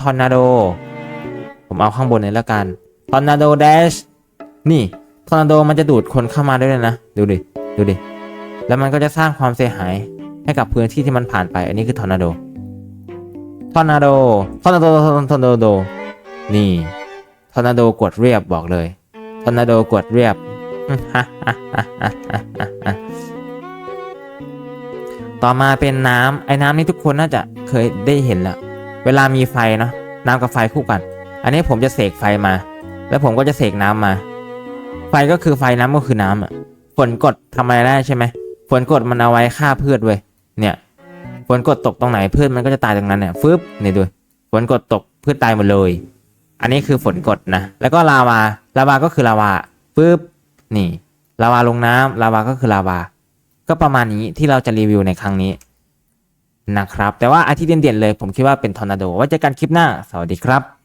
ทอร์นาโด ผมเอาข้างบนเลยแล้วกัน ทอร์นาโดเดช นี่ ทอร์นาโดมันจะดูดคนเข้ามาด้วยเลยนะ ดูดิ ดูดิ แล้วมันก็จะสร้างความเสียหายให้กับพื้นที่ที่มันผ่านไป อันนี้คือทอร์นาโด ทอร์นาโด ทอร์นาโด ทอร์นาโด นี่ ทอร์นาโดกดเรียบบอกเลย ทอร์นาโดกดเรียบ ต่อมาเป็นน้ำไอ้น้ำนี่ทุกคนน่าจะเคยได้เห็นแล้ว เวลามีไฟเนาะน้ำกับไฟคู่กัน อันนี้ผมจะเสกไฟมา แล้วผมก็จะเสกน้ำมา ไฟก็คือไฟน้ำก็คือน้ำอะฝนกดทำอะไรได้ใช่ไหมฝนกดมันเอาไว้ฆ่าพืชเว้ยเนี่ยฝนกดตกตรงไหนพืชมันก็จะตายตรงนั้นเนี่ยฟึบนี่ดูฝนกดตกพืชตายหมดเลย อันนี้คือฝนกดนะแล้วก็ลาวาลาวาก็คือลาวาปึ๊บนี่ลาวาลงน้ำลาวาก็คือลาวา ก็ประมาณนี้ที่เราจะรีวิวในครั้งนี้ นะครับ แต่ว่าอาทิตย์เด่นๆเลย ผมคิดว่าเป็นทอร์นาโดไว้เจอกันคลิปหน้า สวัสดีครับ